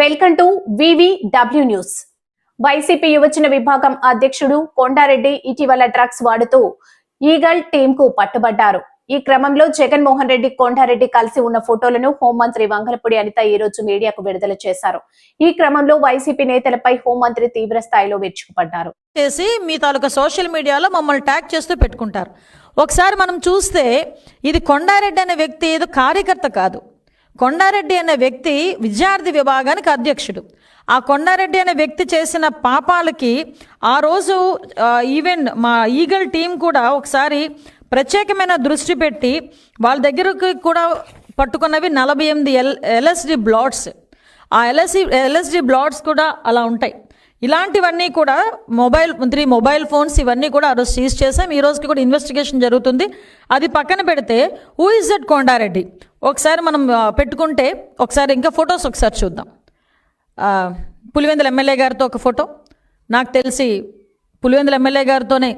Welcome to VV W news YCP యువజన విభాగం అధ్యక్షుడు కొండారెడ్డి ఇటీవల డ్రగ్స్ వాడుతూ ఈగల్ టీమ్కు పట్టుబడ్డారు. ఈ క్రమంలో జగన్మోహన్ రెడ్డి కొండారెడ్డి కలిసి ఉన్న ఫోటోలను హోంమంత్రి వంగలపూడి అనిత ఈ రోజు మీడియాకు విడుదల చేశారు. ఈ క్రమంలో వైసీపీ నేతలపై హోంమంత్రి తీవ్ర స్థాయిలో విరుచుకుపడ్డారు. చేసి మీ తాలూకా సోషల్ మీడియాలో మమ్మల్ని ట్యాగ్ చేస్తూ పెట్టుకుంటారు. ఒకసారి మనం చూస్తే ఇది కొండారెడ్డి అనే వ్యక్తి ఏదో కార్యకర్త కాదు. కొండారెడ్డి అనే వ్యక్తి విద్యార్థి విభాగానికి అధ్యక్షుడు. ఆ కొండారెడ్డి అనే వ్యక్తి చేసిన పాపాలకి ఆ రోజు ఈవెన్ మా ఈగల్ టీం కూడా ఒకసారి ప్రత్యేకమైన దృష్టి పెట్టి వాళ్ళ దగ్గరకు కూడా పట్టుకున్నవి నలభై ఎనిమిది ఎల్ ఎల్ఎస్డి బ్లాట్స్. ఆ ఎల్ఎస్సి ఎల్ఎస్డి బ్లాట్స్ కూడా అలా ఉంటాయి. ఇలాంటివన్నీ కూడా మొబైల్ త్రీ మొబైల్ ఫోన్స్ ఇవన్నీ కూడా ఆ రోజు సీజ్ చేసాం ఈ రోజుకి కూడా ఇన్వెస్టిగేషన్ జరుగుతుంది. అది పక్కన పెడితే హూ ఇస్ దట్ కొండారెడ్డి? ఒకసారి మనం పెట్టుకుంటే ఒకసారి ఇంకా ఫొటోస్ ఒకసారి చూద్దాం. పులివెందుల ఎమ్మెల్యే గారితో ఒక ఫోటో. నాకు తెలిసి పులివెందుల ఎమ్మెల్యే గారితోనే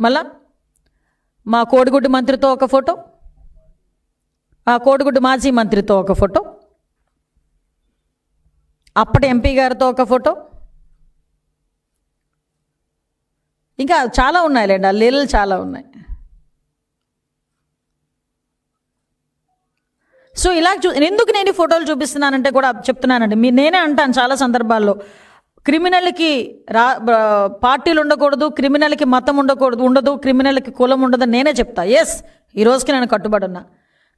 మళ్ళా మా కోడిగుడ్డు మంత్రితో ఒక ఫోటో. ఆ కోడిగుడ్డు మాజీ మంత్రితో ఒక ఫోటో. అప్పటి ఎంపీ గారితో ఒక ఫోటో. ఇంకా చాలా ఉన్నాయిలేండి ఆ లీలలు చాలా ఉన్నాయి. సో ఇలా చూ ఎందుకు నేను ఈ ఫోటోలు చూపిస్తున్నానంటే కూడా చెప్తున్నానండి. మీ నేనే అంటాను చాలా సందర్భాల్లో. క్రిమినల్కి రా పార్టీలు ఉండకూడదు క్రిమినల్కి మతం ఉండకూడదు ఉండదు క్రిమినల్కి కులం ఉండదు నేనే చెప్తా. ఎస్ ఈ రోజుకి నేను కట్టుబడి ఉన్నా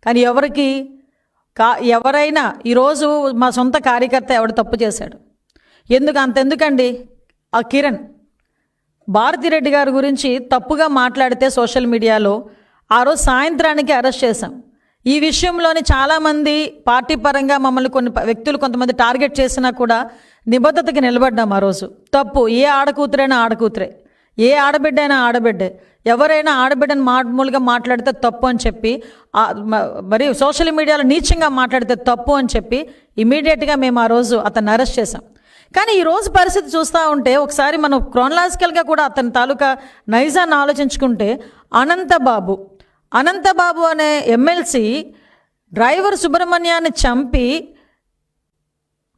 కానీ ఎవరికి కా ఎవరైనా ఈరోజు మా సొంత కార్యకర్త ఎవడు తప్పు చేశాడు? ఎందుకు అంతెందుకండి? ఆ కిరణ్. భారతిరెడ్డి గారి గురించి తప్పుగా మాట్లాడితే సోషల్ మీడియాలో ఆ రోజు సాయంత్రానికి అరెస్ట్ చేశాం. ఈ విషయంలోని చాలామంది పార్టీ పరంగా మమ్మల్ని కొన్ని వ్యక్తులు కొంతమంది టార్గెట్ చేసినా కూడా నిబద్ధతకి నిలబడ్డాం ఆ రోజు. తప్పు ఏ ఆడకూతురైనా ఆడకూతురే. ఏ ఆడబిడ్డ అయినా ఆడబిడ్డే. ఎవరైనా ఆడబిడ్డని మామూలుగా మాట్లాడితే తప్పు అని చెప్పి మరి సోషల్ మీడియాలో నీచంగా మాట్లాడితే తప్పు అని చెప్పి ఇమీడియట్గా మేము ఆ రోజు అతన్ని అరెస్ట్ చేశాం. కానీ ఈ రోజు పరిస్థితి చూస్తూ ఉంటే ఒకసారి మనం క్రోనలాజికల్గా కూడా అతని తాలూకా నైజాన్ని ఆలోచించుకుంటే అనంతబాబు అనంతబాబు అనే ఎమ్మెల్సీ డ్రైవర్ సుబ్రహ్మణ్యాన్ని చంపి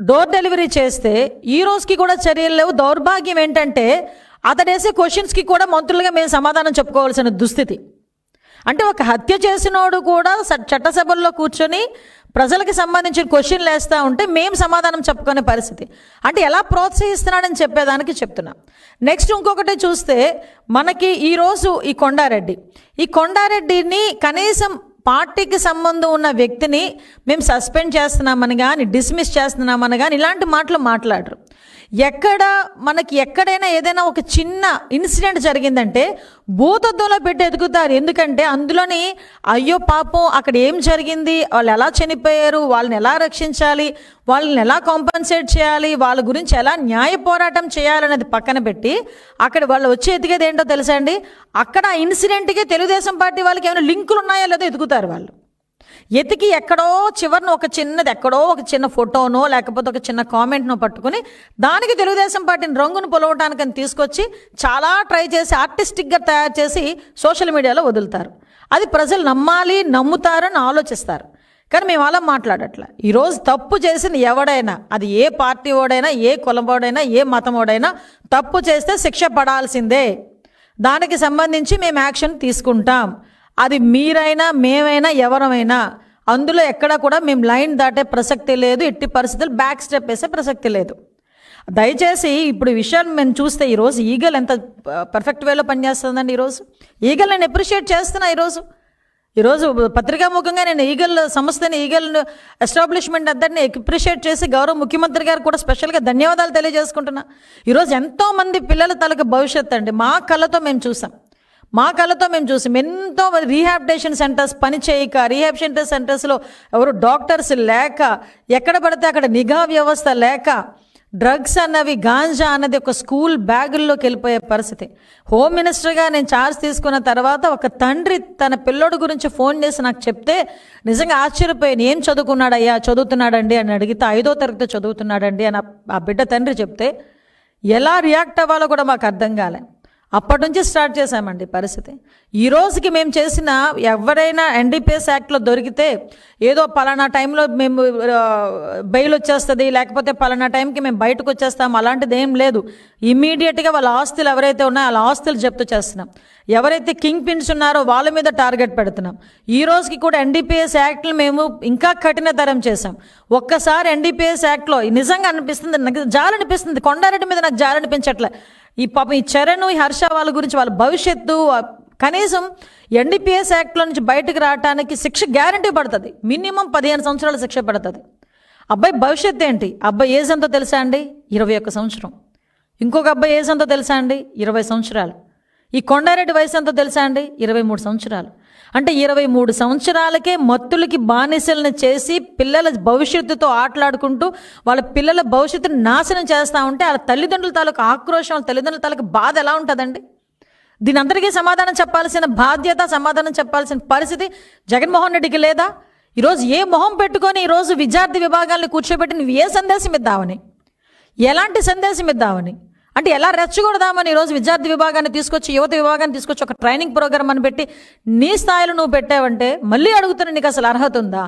డోర్ డెలివరీ చేస్తే ఈ రోజుకి కూడా చర్యలు లేవు. దౌర్భాగ్యం ఏంటంటే అతడేసే క్వశ్చన్స్కి కూడా మంత్రులుగా మేము సమాధానం చెప్పుకోవాల్సిన దుస్థితి. అంటే ఒక హత్య చేసినోడు కూడా స- చట్టసభల్లో కూర్చొని ప్రజలకు సంబంధించిన క్వశ్చన్లు వేస్తూ ఉంటే మేము సమాధానం చెప్పుకునే పరిస్థితి. అంటే ఎలా ప్రోత్సహిస్తున్నాడని చెప్పేదానికి చెప్తున్నా. నెక్స్ట్ ఇంకొకటి చూస్తే మనకి ఈరోజు ఈ కొండారెడ్డి. ఈ కొండారెడ్డిని కనీసం పార్టీకి సంబంధం ఉన్న వ్యక్తిని మేము సస్పెండ్ చేస్తున్నామని కానీ డిస్మిస్ చేస్తున్నామని కానీ ఇలాంటి మాటలు మాట్లాడరు. ఎక్కడ మనకి ఎక్కడైనా ఏదైనా ఒక చిన్న ఇన్సిడెంట్ జరిగిందంటే భూతత్వంలో పెట్టి ఎదుగుతారు. ఎందుకంటే అందులోని అయ్యో పాపం అక్కడ ఏం జరిగింది? వాళ్ళు ఎలా చనిపోయారు? వాళ్ళని ఎలా రక్షించాలి? వాళ్ళని ఎలా కాంపన్సేట్ చేయాలి? వాళ్ళ గురించి ఎలా న్యాయ పోరాటం చేయాలనేది పక్కన పెట్టి అక్కడ వాళ్ళు వచ్చి ఎదిగేది ఏంటో తెలుసా అండి? అక్కడ ఆ ఇన్సిడెంట్కి తెలుగుదేశం పార్టీ వాళ్ళకి ఏమైనా లింకులు ఉన్నాయో? లేదో ఎదుగుతారు వాళ్ళు. ఎతికి ఎక్కడో చివరిన ఒక చిన్నది ఎక్కడో ఒక చిన్న ఫోటోనో లేకపోతే ఒక చిన్న కామెంట్నో పట్టుకుని దానికి తెలుగుదేశం పార్టీని రంగును పొలవటానికని తీసుకొచ్చి చాలా ట్రై చేసి ఆర్టిస్టిక్గా తయారు చేసి సోషల్ మీడియాలో వదులుతారు. అది ప్రజలు నమ్మాలి నమ్ముతారని ఆలోచిస్తారు. కానీ మేము అలా మాట్లాడట్లా. ఈరోజు తప్పు చేసిన ఎవడైనా అది ఏ పార్టీ ఓడైనా ఏ కులమోడైనా ఏ మతమోడైనా తప్పు చేస్తే శిక్ష పడాల్సిందే. దానికి సంబంధించి మేము యాక్షన్ తీసుకుంటాం. అది మీరైనా మేమైనా ఎవరమైనా అందులో ఎక్కడ కూడా మేము లైన్ దాటే ప్రసక్తి లేదు ఎట్టి పరిస్థితులు బ్యాక్ స్టెప్ వేసే ప్రసక్తి లేదు. దయచేసి ఇప్పుడు విషయాన్ని మేము చూస్తే ఈరోజు ఈగల్ ఎంత పర్ఫెక్ట్ వేలో పనిచేస్తుందండి ఈరోజు? ఈగల్ నేను అప్రిషియేట్ చేస్తున్నా ఈరోజు. ఈరోజు పత్రికాముఖంగా నేను ఈగల్ సంస్థని ఈగల్ ఎస్టాబ్లిష్మెంట్ అందరినీ అప్రిషియేట్ చేసి గౌరవ ముఖ్యమంత్రి గారు కూడా స్పెషల్గా ధన్యవాదాలు తెలియజేసుకుంటున్నా. ఈరోజు ఎంతోమంది పిల్లల తలకు భవిష్యత్తు అండి మా కళ్ళతో మేము చూసాం. మా కళ్ళతో మేము చూసాం ఎంతో రీహాబిటేషన్ సెంటర్స్ పని చేయక రీహాబిటేషన్ సెంటర్స్లో ఎవరు డాక్టర్స్ లేక ఎక్కడ పడితే అక్కడ నిఘా వ్యవస్థ లేక డ్రగ్స్ అన్నవి గాంజా అన్నది ఒక స్కూల్ బ్యాగుల్లోకి వెళ్ళిపోయే పరిస్థితి. హోమ్ మినిస్టర్గా నేను ఛార్జ్ తీసుకున్న తర్వాత ఒక తండ్రి తన పిల్లోడు గురించి ఫోన్ చేసి నాకు చెప్తే నిజంగా ఆశ్చర్యపోయాను. ఏం చదువుకున్నాడయ్యా చదువుతున్నాడండి? అని అడిగితే ఐదో తరగతి చదువుతున్నాడండి? అని ఆ- ఆ బిడ్డ తండ్రి చెప్తే ఎలా రియాక్ట్ అవ్వాలో కూడా మాకు అర్థం కాలే. అప్పటి నుంచి స్టార్ట్ చేశామండి పరిస్థితి. ఈ రోజుకి మేము చేసిన ఎవరైనా ఎన్డీపీఎస్ యాక్ట్లో దొరికితే ఏదో పలానా టైంలో మేము బెయిల్ వచ్చేస్తుంది లేకపోతే పలానా టైంకి మేము బయటకు వచ్చేస్తాం అలాంటిది ఏం లేదు. ఇమీడియట్గా వాళ్ళ ఆస్తులు ఎవరైతే ఉన్నాయో వాళ్ళ ఆస్తులు జప్తు చేస్తున్నాం. ఎవరైతే కింగ్ పిన్స్ ఉన్నారో వాళ్ళ మీద టార్గెట్ పెడుతున్నాం. ఈ రోజుకి కూడా ఎన్డీపీఎస్ యాక్ట్లు మేము ఇంకా కఠినతరం చేశాం. ఒక్కసారి ఎన్డీపీఎస్ యాక్ట్లో నిజంగా అనిపిస్తుంది నాకు జాలనిపిస్తుంది కొండారెడ్డి మీద నాకు జాలనిపించట్లే. ఈ పాపం ఈ చరణ్ ఈ హర్ష వాళ్ళ గురించి వాళ్ళ భవిష్యత్తు కనీసం ఎన్డీపీఎస్ యాక్ట్లో నుంచి బయటకు రావడానికి శిక్ష గ్యారంటీ పడుతుంది. మినిమం పదిహేను సంవత్సరాల శిక్ష పడుతుంది. అబ్బాయి భవిష్యత్తు ఏంటి? అబ్బాయి ఏజ్ ఎంతో తెలుసా అండి? ఇరవై ఒక్క సంవత్సరం. ఇంకొక అబ్బాయి ఏజ్ ఎంతో తెలుసా అండి? ఇరవై సంవత్సరాలు. ఈ కొండారెడ్డి వయసు ఎంతో తెలుసా అండి? ఇరవై మూడు సంవత్సరాలు. అంటే ఇరవై మూడు సంవత్సరాలకే మత్తులకి బానిసలను చేసి పిల్లల భవిష్యత్తుతో ఆటలాడుకుంటూ వాళ్ళ పిల్లల భవిష్యత్తుని నాశనం చేస్తూ ఉంటే వాళ్ళ తల్లిదండ్రుల తాలూకు ఆక్రోషం వాళ్ళ తల్లిదండ్రుల తాలూకు బాధ ఎలా ఉంటుందండి? దీని అందరికీ సమాధానం చెప్పాల్సిన బాధ్యత సమాధానం చెప్పాల్సిన పరిస్థితి జగన్మోహన్ రెడ్డికి లేదా? ఈరోజు ఏ మొహం పెట్టుకొని ఈరోజు విద్యార్థి విభాగాల్ని కూర్చోబెట్టి నువ్వు ఏ సందేశం ఇద్దావని? ఎలాంటి సందేశం ఇద్దామని అంటే ఎలా రెచ్చగొడదామని ఈరోజు విద్యార్థి విభాగాన్ని తీసుకొచ్చి యువత విభాగాన్ని తీసుకొచ్చి ఒక ట్రైనింగ్ ప్రోగ్రామ్ అని పెట్టి నీ స్థాయిలో నువ్వు పెట్టావంటే మళ్ళీ అడుగుతున్నా నీకు అసలు అర్హత ఉందా?